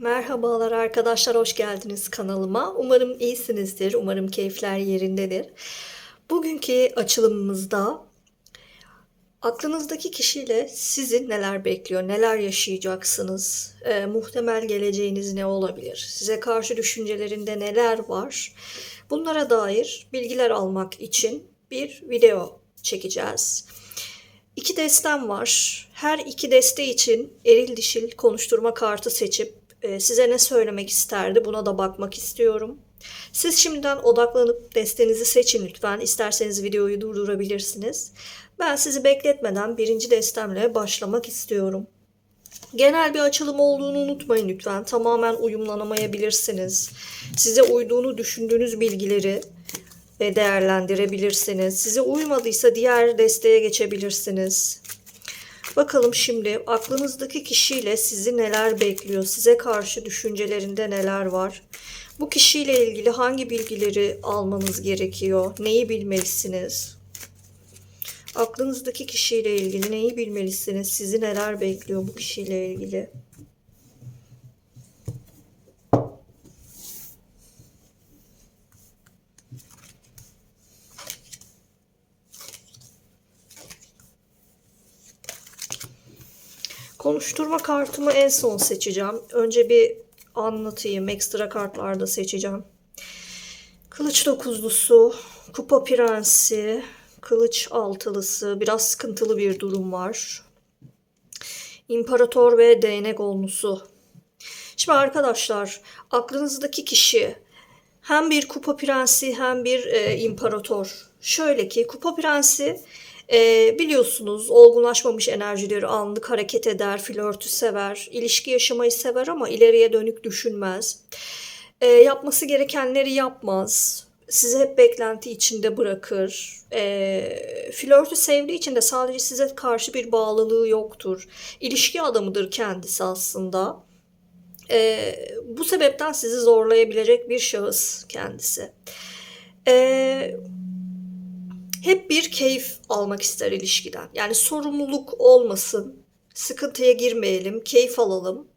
Merhabalar arkadaşlar, hoş geldiniz kanalıma. Umarım iyisinizdir, umarım keyifler yerindedir. Bugünkü açılımımızda aklınızdaki kişiyle sizi neler bekliyor, neler yaşayacaksınız, e, muhtemel geleceğiniz ne olabilir, size karşı düşüncelerinde neler var, bunlara dair bilgiler almak için bir video çekeceğiz. İki destem var. Her iki deste için eril dişil konuşturma kartı seçip size ne söylemek isterdi buna da bakmak istiyorum. Siz şimdiden odaklanıp destenizi seçin lütfen. İsterseniz videoyu durdurabilirsiniz. Ben sizi bekletmeden birinci destemle başlamak istiyorum. Genel bir açılım olduğunu unutmayın lütfen. Tamamen uyumlanamayabilirsiniz. Size uyduğunu düşündüğünüz bilgileri değerlendirebilirsiniz. Size uymadıysa diğer desteğe geçebilirsiniz. Bakalım şimdi aklınızdaki kişiyle sizi neler bekliyor? Size karşı düşüncelerinde neler var? Bu kişiyle ilgili hangi bilgileri almanız gerekiyor? Neyi bilmelisiniz? Aklınızdaki kişiyle ilgili neyi bilmelisiniz? Sizi neler bekliyor bu kişiyle ilgili? Konuşturma kartımı en son seçeceğim. Önce bir anlatayım. Ekstra kartlarda seçeceğim. Kılıç dokuzlusu, kupa prensi, kılıç altılısı. Biraz sıkıntılı bir durum var. İmparator ve değnek onlusu. Şimdi arkadaşlar aklınızdaki kişi hem bir kupa prensi hem bir e, imparator. Şöyle ki kupa prensi e, biliyorsunuz olgunlaşmamış enerjileri anlık hareket eder, flörtü sever, ilişki yaşamayı sever ama ileriye dönük düşünmez. E, yapması gerekenleri yapmaz. Sizi hep beklenti içinde bırakır. E, flörtü sevdiği için de sadece size karşı bir bağlılığı yoktur. İlişki adamıdır kendisi aslında. E, bu sebepten sizi zorlayabilecek bir şahıs kendisi. E, hep bir keyif almak ister ilişkiden. Yani sorumluluk olmasın, sıkıntıya girmeyelim, keyif alalım.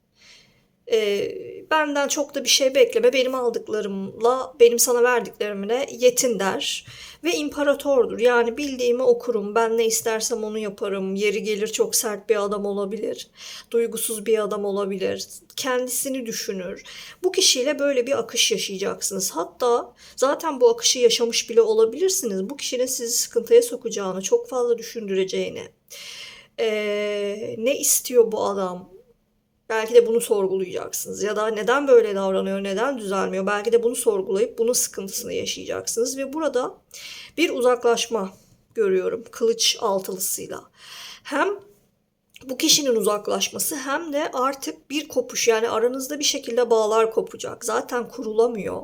Ee, benden çok da bir şey bekleme, benim aldıklarımla benim sana verdiklerimle yetin der. Ve imparatordur. Yani bildiğimi okurum, ben ne istersem onu yaparım. Yeri gelir çok sert bir adam olabilir, duygusuz bir adam olabilir, kendisini düşünür. Bu kişiyle böyle bir akış yaşayacaksınız. Hatta zaten bu akışı yaşamış bile olabilirsiniz. Bu kişinin sizi sıkıntıya sokacağını, çok fazla düşündüreceğini, ee, ne istiyor bu adam? Belki de bunu sorgulayacaksınız ya da neden böyle davranıyor, neden düzelmiyor? Belki de bunu sorgulayıp bunun sıkıntısını yaşayacaksınız ve burada bir uzaklaşma görüyorum kılıç altılısıyla. Hem bu kişinin uzaklaşması hem de artık bir kopuş yani aranızda bir şekilde bağlar kopacak. Zaten kurulamıyor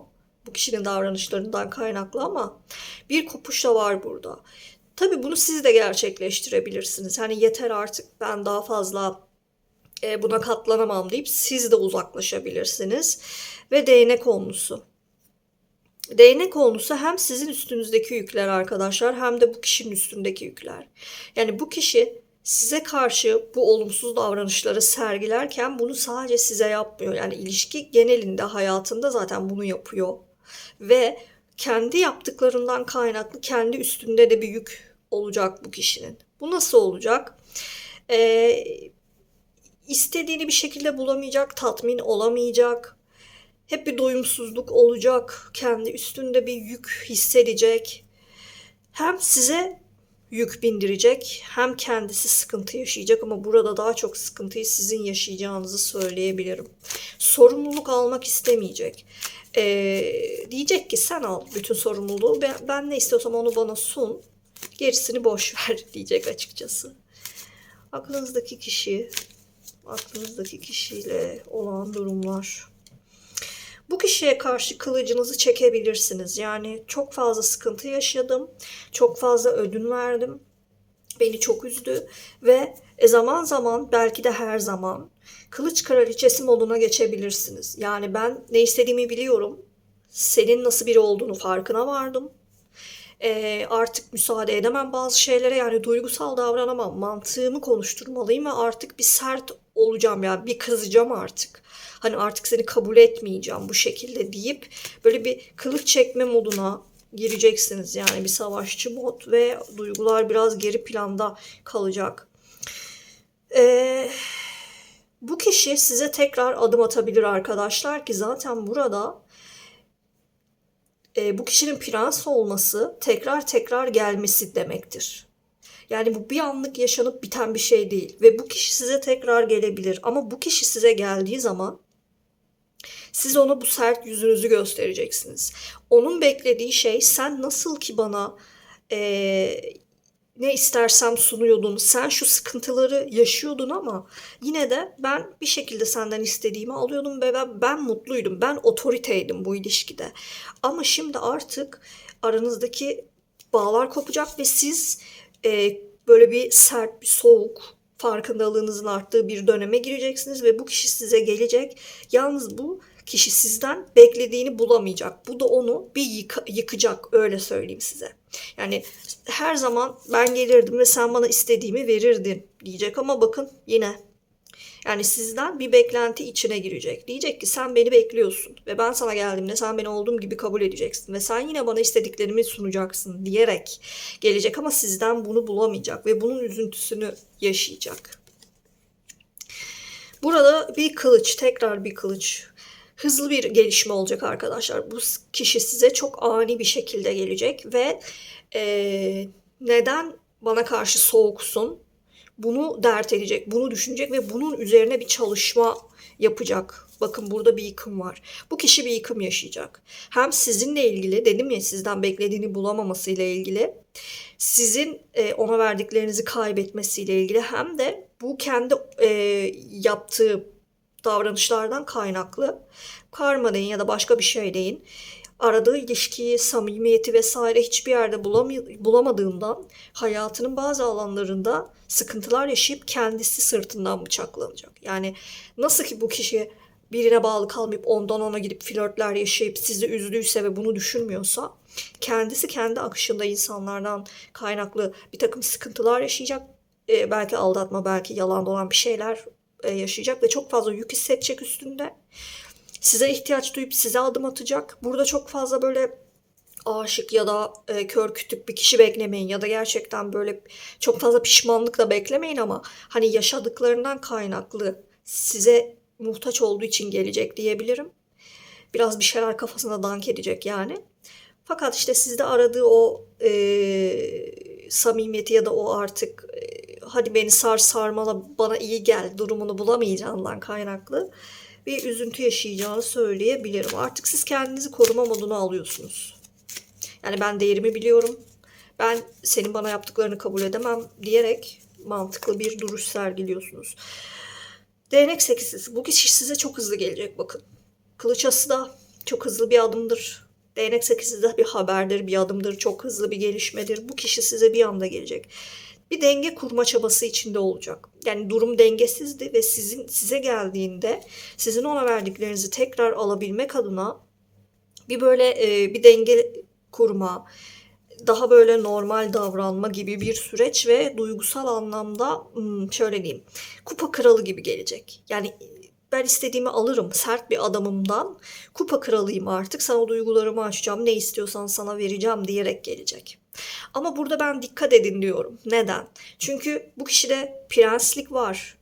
bu kişinin davranışlarından kaynaklı ama bir kopuş da var burada. Tabii bunu siz de gerçekleştirebilirsiniz. Hani yeter artık ben daha fazla buna katlanamam deyip siz de uzaklaşabilirsiniz. Ve değnek konusu. Değnek konusu hem sizin üstünüzdeki yükler arkadaşlar hem de bu kişinin üstündeki yükler. Yani bu kişi size karşı bu olumsuz davranışları sergilerken bunu sadece size yapmıyor. Yani ilişki genelinde hayatında zaten bunu yapıyor. Ve kendi yaptıklarından kaynaklı kendi üstünde de bir yük olacak bu kişinin. Bu nasıl olacak? Ee, istediğini bir şekilde bulamayacak, tatmin olamayacak. Hep bir doyumsuzluk olacak. Kendi üstünde bir yük hissedecek. Hem size yük bindirecek hem kendisi sıkıntı yaşayacak ama burada daha çok sıkıntıyı sizin yaşayacağınızı söyleyebilirim. Sorumluluk almak istemeyecek. Ee, diyecek ki sen al bütün sorumluluğu ben, ben ne istiyorsam onu bana sun gerisini boş ver diyecek açıkçası. Aklınızdaki kişi aklınızdaki kişiyle olan durumlar. Bu kişiye karşı kılıcınızı çekebilirsiniz. Yani çok fazla sıkıntı yaşadım. Çok fazla ödün verdim. Beni çok üzdü ve e, zaman zaman belki de her zaman kılıç kraliçesi moduna geçebilirsiniz. Yani ben ne istediğimi biliyorum. Senin nasıl biri olduğunu farkına vardım. E, artık müsaade edemem bazı şeylere yani duygusal davranamam mantığımı konuşturmalıyım ve artık bir sert olacağım yani bir kızacağım artık. Hani artık seni kabul etmeyeceğim bu şekilde deyip böyle bir kılıç çekme moduna gireceksiniz yani bir savaşçı mod ve duygular biraz geri planda kalacak. Ee, bu kişi size tekrar adım atabilir arkadaşlar ki zaten burada e, bu kişinin prens olması tekrar tekrar gelmesi demektir. Yani bu bir anlık yaşanıp biten bir şey değil ve bu kişi size tekrar gelebilir ama bu kişi size geldiği zaman siz ona bu sert yüzünüzü göstereceksiniz. Onun beklediği şey sen nasıl ki bana e, ne istersem sunuyordun. Sen şu sıkıntıları yaşıyordun ama yine de ben bir şekilde senden istediğimi alıyordum ve ben, ben mutluydum. Ben otoriteydim bu ilişkide. Ama şimdi artık aranızdaki bağlar kopacak ve siz e, böyle bir sert, bir soğuk, farkındalığınızın arttığı bir döneme gireceksiniz ve bu kişi size gelecek. Yalnız bu kişi sizden beklediğini bulamayacak. Bu da onu bir yıka, yıkacak öyle söyleyeyim size. Yani her zaman ben gelirdim ve sen bana istediğimi verirdin diyecek ama bakın yine yani sizden bir beklenti içine girecek. Diyecek ki sen beni bekliyorsun ve ben sana geldiğimde sen beni olduğum gibi kabul edeceksin ve sen yine bana istediklerimi sunacaksın diyerek gelecek ama sizden bunu bulamayacak ve bunun üzüntüsünü yaşayacak. Burada bir kılıç, tekrar bir kılıç hızlı bir gelişme olacak arkadaşlar. Bu kişi size çok ani bir şekilde gelecek ve e, neden bana karşı soğuksun? Bunu dert edecek, bunu düşünecek ve bunun üzerine bir çalışma yapacak. Bakın burada bir yıkım var. Bu kişi bir yıkım yaşayacak. Hem sizinle ilgili dedim ya sizden beklediğini bulamamasıyla ilgili sizin e, ona verdiklerinizi kaybetmesiyle ilgili hem de bu kendi e, yaptığı davranışlardan kaynaklı karma deyin ya da başka bir şey deyin aradığı ilişkiyi, samimiyeti vesaire hiçbir yerde bulamadığından hayatının bazı alanlarında sıkıntılar yaşayıp kendisi sırtından bıçaklanacak. Yani nasıl ki bu kişi birine bağlı kalmayıp ondan ona gidip flörtler yaşayıp sizi üzdüyse ve bunu düşünmüyorsa kendisi kendi akışında insanlardan kaynaklı bir takım sıkıntılar yaşayacak. Ee, belki aldatma, belki yalan dolan bir şeyler e, yaşayacak ve çok fazla yük hissedecek üstünde. Size ihtiyaç duyup size adım atacak. Burada çok fazla böyle aşık ya da e, kör kütük bir kişi beklemeyin ya da gerçekten böyle çok fazla pişmanlık da beklemeyin ama hani yaşadıklarından kaynaklı size muhtaç olduğu için gelecek diyebilirim. Biraz bir şeyler kafasına dank edecek yani. Fakat işte sizde aradığı o e, samimiyeti ya da o artık e, hadi beni sar sarmala bana iyi gel durumunu bulamayacağından kaynaklı bir üzüntü yaşayacağını söyleyebilirim. Artık siz kendinizi koruma moduna alıyorsunuz. Yani ben değerimi biliyorum. Ben senin bana yaptıklarını kabul edemem diyerek mantıklı bir duruş sergiliyorsunuz. Değnek sekizisi. Bu kişi size çok hızlı gelecek bakın. Kılıçası da çok hızlı bir adımdır. Değnek sekizisi de bir haberdir, bir adımdır, çok hızlı bir gelişmedir. Bu kişi size bir anda gelecek bir denge kurma çabası içinde olacak. Yani durum dengesizdi ve sizin size geldiğinde sizin ona verdiklerinizi tekrar alabilmek adına bir böyle e, bir denge kurma, daha böyle normal davranma gibi bir süreç ve duygusal anlamda hmm, şöyle diyeyim kupa kralı gibi gelecek. Yani ben istediğimi alırım sert bir adamımdan kupa kralıyım artık sana duygularımı açacağım ne istiyorsan sana vereceğim diyerek gelecek. Ama burada ben dikkat edin diyorum. Neden? Çünkü bu kişide prenslik var.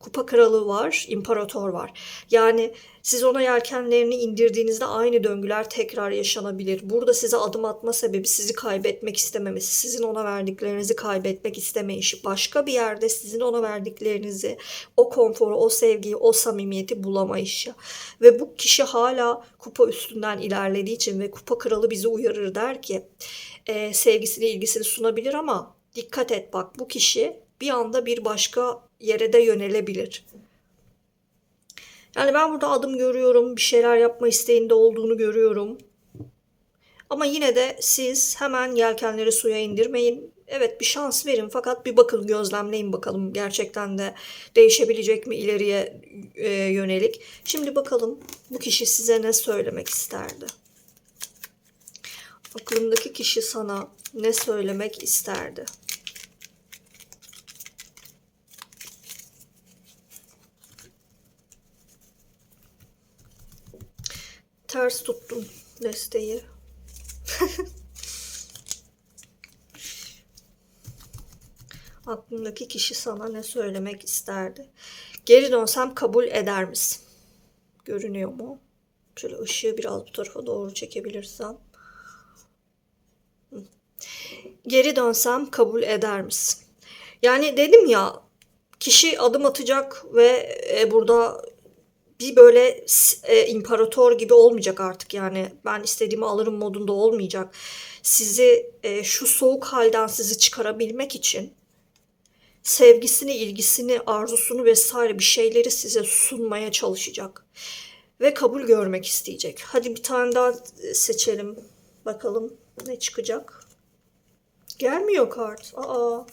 Kupa kralı var, imparator var. Yani siz ona yelkenlerini indirdiğinizde aynı döngüler tekrar yaşanabilir. Burada size adım atma sebebi sizi kaybetmek istememesi, sizin ona verdiklerinizi kaybetmek istemeyişi, başka bir yerde sizin ona verdiklerinizi, o konforu, o sevgiyi, o samimiyeti bulamayışı. Ve bu kişi hala kupa üstünden ilerlediği için ve kupa kralı bizi uyarır der ki e, sevgisini, ilgisini sunabilir ama dikkat et bak bu kişi bir anda bir başka yere de yönelebilir. Yani ben burada adım görüyorum, bir şeyler yapma isteğinde olduğunu görüyorum. Ama yine de siz hemen yelkenleri suya indirmeyin. Evet bir şans verin fakat bir bakın gözlemleyin bakalım gerçekten de değişebilecek mi ileriye e, yönelik. Şimdi bakalım bu kişi size ne söylemek isterdi. Aklındaki kişi sana ne söylemek isterdi? Ters tuttum desteği. Aklındaki kişi sana ne söylemek isterdi? Geri dönsem kabul eder misin? Görünüyor mu? Şöyle ışığı biraz bu tarafa doğru çekebilirsem. Geri dönsem kabul eder misin? Yani dedim ya kişi adım atacak ve e, burada bir böyle e, imparator gibi olmayacak artık yani ben istediğimi alırım modunda olmayacak. Sizi e, şu soğuk halden sizi çıkarabilmek için sevgisini, ilgisini, arzusunu vesaire bir şeyleri size sunmaya çalışacak. Ve kabul görmek isteyecek. Hadi bir tane daha seçelim. Bakalım ne çıkacak. Gelmiyor kart. Aa.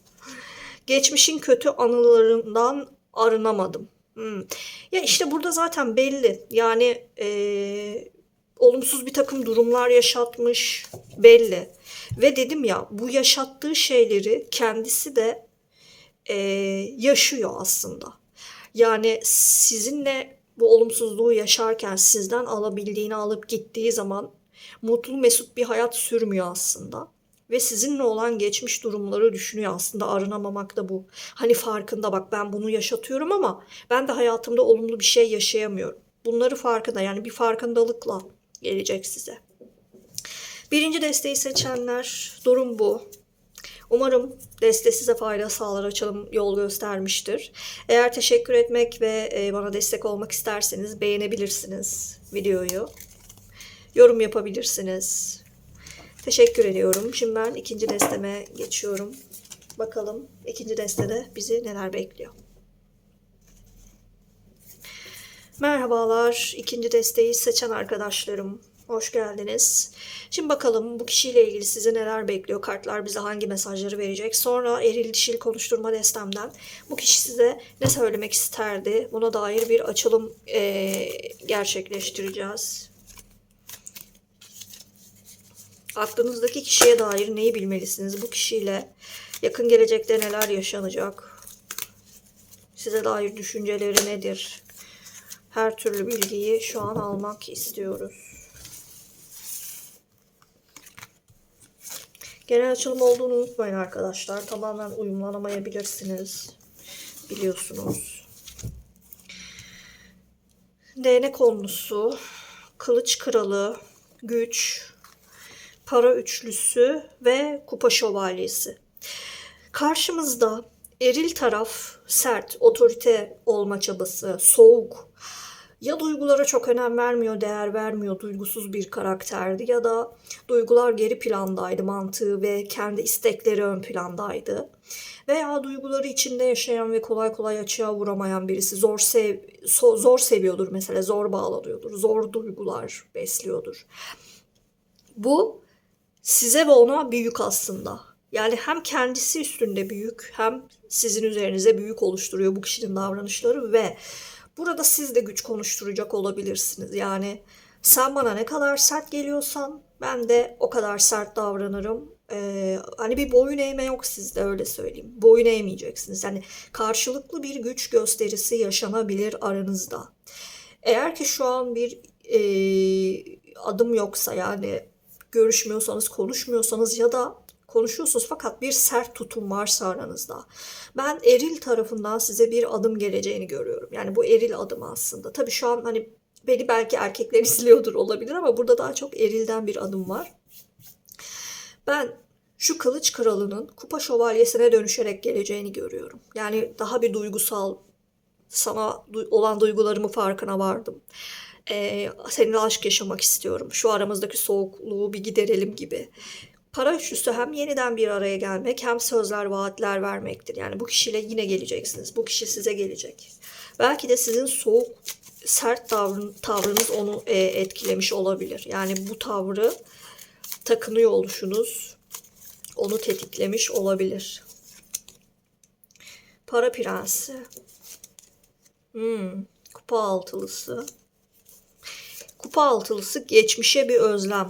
Geçmişin kötü anılarından arınamadım. Hmm. Ya işte burada zaten belli. Yani eee, olumsuz bir takım durumlar yaşatmış belli. Ve dedim ya bu yaşattığı şeyleri kendisi de eee, yaşıyor aslında. Yani sizinle bu olumsuzluğu yaşarken sizden alabildiğini alıp gittiği zaman mutlu mesut bir hayat sürmüyor aslında. Ve sizinle olan geçmiş durumları düşünüyor aslında arınamamak da bu. Hani farkında bak ben bunu yaşatıyorum ama ben de hayatımda olumlu bir şey yaşayamıyorum. Bunları farkında yani bir farkındalıkla gelecek size. Birinci desteği seçenler durum bu. Umarım deste size fayda sağlar, açalım yol göstermiştir. Eğer teşekkür etmek ve e, bana destek olmak isterseniz beğenebilirsiniz videoyu. Yorum yapabilirsiniz. Teşekkür ediyorum. Şimdi ben ikinci desteme geçiyorum. Bakalım ikinci destede bizi neler bekliyor. Merhabalar. ikinci desteği seçen arkadaşlarım. Hoş geldiniz. Şimdi bakalım bu kişiyle ilgili size neler bekliyor? Kartlar bize hangi mesajları verecek? Sonra eril dişil konuşturma destemden bu kişi size ne söylemek isterdi? Buna dair bir açılım eee, gerçekleştireceğiz. Aklınızdaki kişiye dair neyi bilmelisiniz? Bu kişiyle yakın gelecekte neler yaşanacak? Size dair düşünceleri nedir? Her türlü bilgiyi şu an almak istiyoruz. Genel açılım olduğunu unutmayın arkadaşlar. Tamamen uyumlanamayabilirsiniz. Biliyorsunuz. Değnek konusu, kılıç kralı, güç, para üçlüsü ve kupa şövalyesi. Karşımızda eril taraf sert, otorite olma çabası, soğuk. Ya duygulara çok önem vermiyor, değer vermiyor, duygusuz bir karakterdi ya da duygular geri plandaydı, mantığı ve kendi istekleri ön plandaydı. Veya duyguları içinde yaşayan ve kolay kolay açığa vuramayan birisi zor sev zor seviyordur mesela, zor bağlanıyordur, zor duygular besliyordur. Bu size ve ona büyük aslında. Yani hem kendisi üstünde büyük hem sizin üzerinize büyük oluşturuyor bu kişinin davranışları ve burada siz de güç konuşturacak olabilirsiniz. Yani sen bana ne kadar sert geliyorsan ben de o kadar sert davranırım. Ee, hani bir boyun eğme yok sizde öyle söyleyeyim. Boyun eğmeyeceksiniz. Yani karşılıklı bir güç gösterisi yaşanabilir aranızda. Eğer ki şu an bir e, adım yoksa yani görüşmüyorsanız, konuşmuyorsanız ya da konuşuyorsunuz fakat bir sert tutum varsa aranızda. Ben eril tarafından size bir adım geleceğini görüyorum. Yani bu eril adım aslında. Tabii şu an hani beni belki erkekler izliyordur olabilir ama burada daha çok erilden bir adım var. Ben şu kılıç kralının kupa şövalyesine dönüşerek geleceğini görüyorum. Yani daha bir duygusal, sana olan duygularımı farkına vardım. Ee, seninle aşk yaşamak istiyorum. Şu aramızdaki soğukluğu bir giderelim gibi. Para üçlüsü hem yeniden bir araya gelmek hem sözler, vaatler vermektir. Yani bu kişiyle yine geleceksiniz. Bu kişi size gelecek. Belki de sizin soğuk, sert tavrın, tavrınız onu e, etkilemiş olabilir. Yani bu tavrı takınıyor oluşunuz onu tetiklemiş olabilir. Para prensi. Hmm, kupa altılısı. Kupa altılısı geçmişe bir özlem.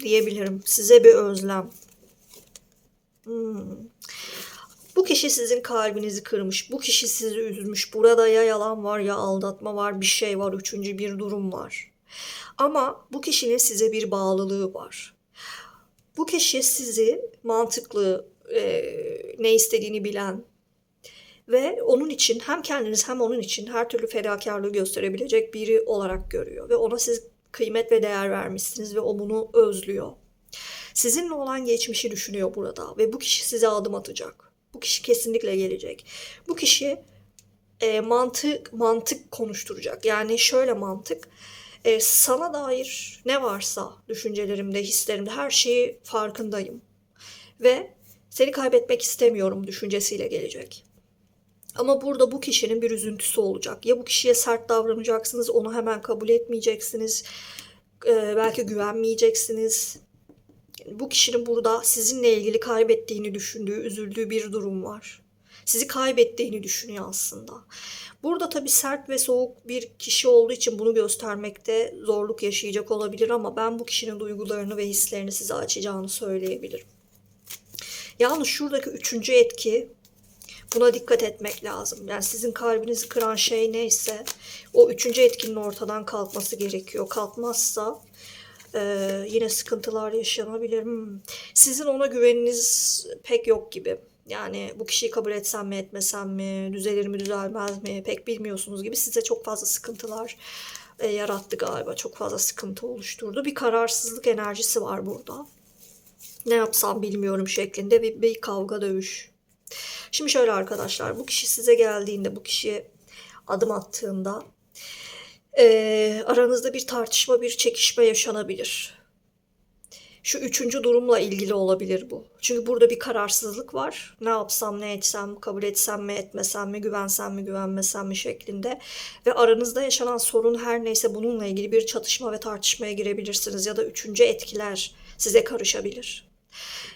diyebilirim. Size bir özlem. Hmm. Bu kişi sizin kalbinizi kırmış. Bu kişi sizi üzmüş. Burada ya yalan var ya aldatma var, bir şey var, üçüncü bir durum var. Ama bu kişinin size bir bağlılığı var. Bu kişi sizi mantıklı, e, ne istediğini bilen ve onun için hem kendiniz hem onun için her türlü fedakarlığı gösterebilecek biri olarak görüyor. Ve ona siz kıymet ve değer vermişsiniz ve o bunu özlüyor. Sizinle olan geçmişi düşünüyor burada ve bu kişi size adım atacak. Bu kişi kesinlikle gelecek. Bu kişi e, mantık mantık konuşturacak. Yani şöyle mantık. E, sana dair ne varsa düşüncelerimde, hislerimde her şeyi farkındayım. Ve seni kaybetmek istemiyorum düşüncesiyle gelecek. Ama burada bu kişinin bir üzüntüsü olacak. Ya bu kişiye sert davranacaksınız, onu hemen kabul etmeyeceksiniz. E, belki güvenmeyeceksiniz. Bu kişinin burada sizinle ilgili kaybettiğini düşündüğü, üzüldüğü bir durum var. Sizi kaybettiğini düşünüyor aslında. Burada tabii sert ve soğuk bir kişi olduğu için bunu göstermekte zorluk yaşayacak olabilir ama ben bu kişinin duygularını ve hislerini size açacağını söyleyebilirim. Yalnız şuradaki üçüncü etki buna dikkat etmek lazım. Yani sizin kalbinizi kıran şey neyse o üçüncü etkinin ortadan kalkması gerekiyor. Kalkmazsa e, yine sıkıntılar yaşanabilir. Hmm. Sizin ona güveniniz pek yok gibi. Yani bu kişiyi kabul etsem mi etmesem mi, düzelir mi düzelmez mi pek bilmiyorsunuz gibi size çok fazla sıkıntılar e, yarattı galiba. Çok fazla sıkıntı oluşturdu. Bir kararsızlık enerjisi var burada. Ne yapsam bilmiyorum şeklinde bir, bir kavga dövüş. Şimdi şöyle arkadaşlar bu kişi size geldiğinde bu kişiye adım attığında e, aranızda bir tartışma bir çekişme yaşanabilir. Şu üçüncü durumla ilgili olabilir bu. Çünkü burada bir kararsızlık var. Ne yapsam, ne etsem, kabul etsem mi, etmesem mi, güvensem mi, güvenmesem mi şeklinde. Ve aranızda yaşanan sorun her neyse bununla ilgili bir çatışma ve tartışmaya girebilirsiniz. Ya da üçüncü etkiler size karışabilir.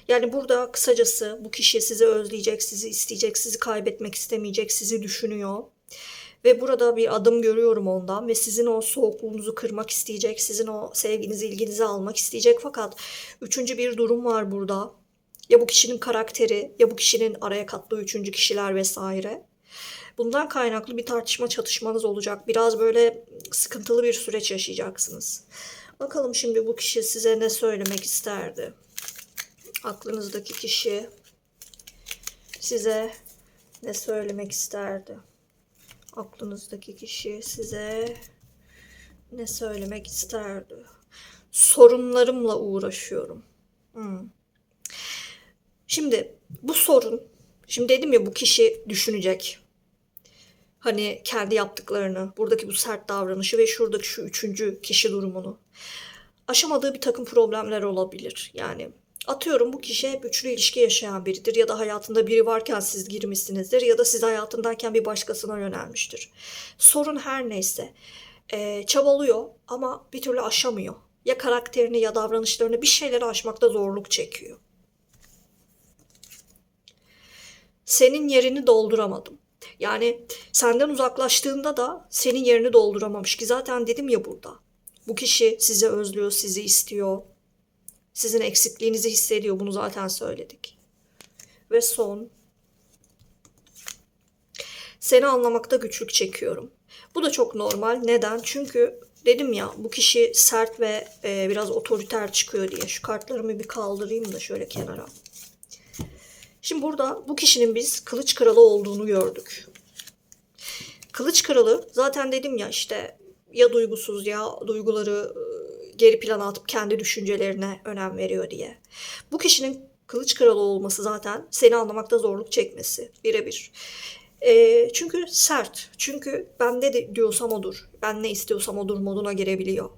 Yani burada kısacası bu kişi sizi özleyecek, sizi isteyecek, sizi kaybetmek istemeyecek, sizi düşünüyor. Ve burada bir adım görüyorum ondan ve sizin o soğukluğunuzu kırmak isteyecek, sizin o sevginizi, ilginizi almak isteyecek. Fakat üçüncü bir durum var burada. Ya bu kişinin karakteri, ya bu kişinin araya kattığı üçüncü kişiler vesaire. Bundan kaynaklı bir tartışma, çatışmanız olacak. Biraz böyle sıkıntılı bir süreç yaşayacaksınız. Bakalım şimdi bu kişi size ne söylemek isterdi? Aklınızdaki kişi size ne söylemek isterdi? aklınızdaki kişi size ne söylemek isterdi? Sorunlarımla uğraşıyorum. Hmm. Şimdi bu sorun, şimdi dedim ya bu kişi düşünecek. Hani kendi yaptıklarını, buradaki bu sert davranışı ve şuradaki şu üçüncü kişi durumunu. Aşamadığı bir takım problemler olabilir. Yani Atıyorum bu kişi hep üçlü ilişki yaşayan biridir ya da hayatında biri varken siz girmişsinizdir ya da siz hayatındayken bir başkasına yönelmiştir. Sorun her neyse e, çabalıyor ama bir türlü aşamıyor. Ya karakterini ya davranışlarını bir şeyleri aşmakta zorluk çekiyor. Senin yerini dolduramadım. Yani senden uzaklaştığında da senin yerini dolduramamış ki zaten dedim ya burada. Bu kişi sizi özlüyor, sizi istiyor, sizin eksikliğinizi hissediyor. Bunu zaten söyledik. Ve son. Seni anlamakta güçlük çekiyorum. Bu da çok normal. Neden? Çünkü dedim ya bu kişi sert ve e, biraz otoriter çıkıyor diye. Şu kartlarımı bir kaldırayım da şöyle kenara. Şimdi burada bu kişinin biz kılıç kralı olduğunu gördük. Kılıç kralı zaten dedim ya işte ya duygusuz ya duyguları geri plana atıp kendi düşüncelerine önem veriyor diye. Bu kişinin kılıç kralı olması zaten seni anlamakta zorluk çekmesi birebir. E, çünkü sert. Çünkü ben ne diyorsam odur. Ben ne istiyorsam odur moduna girebiliyor.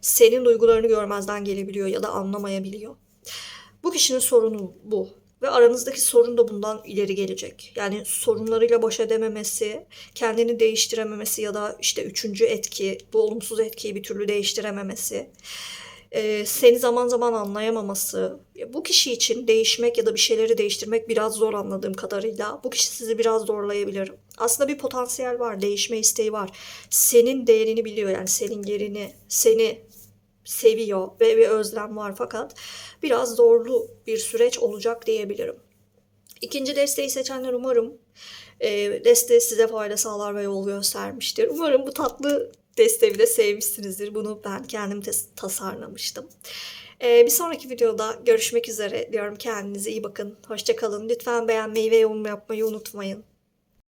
Senin duygularını görmezden gelebiliyor ya da anlamayabiliyor. Bu kişinin sorunu bu. Ve aranızdaki sorun da bundan ileri gelecek. Yani sorunlarıyla baş edememesi, kendini değiştirememesi ya da işte üçüncü etki, bu olumsuz etkiyi bir türlü değiştirememesi, e, seni zaman zaman anlayamaması. Bu kişi için değişmek ya da bir şeyleri değiştirmek biraz zor anladığım kadarıyla. Bu kişi sizi biraz zorlayabilir. Aslında bir potansiyel var, değişme isteği var. Senin değerini biliyor yani senin yerini, seni seviyor ve bir özlem var fakat biraz zorlu bir süreç olacak diyebilirim. İkinci desteği seçenler umarım e, desteği size fayda sağlar ve yol göstermiştir. Umarım bu tatlı desteği de sevmişsinizdir. Bunu ben kendim tasarlamıştım. E, bir sonraki videoda görüşmek üzere diyorum. Kendinize iyi bakın. Hoşçakalın. Lütfen beğenmeyi ve yorum yapmayı unutmayın.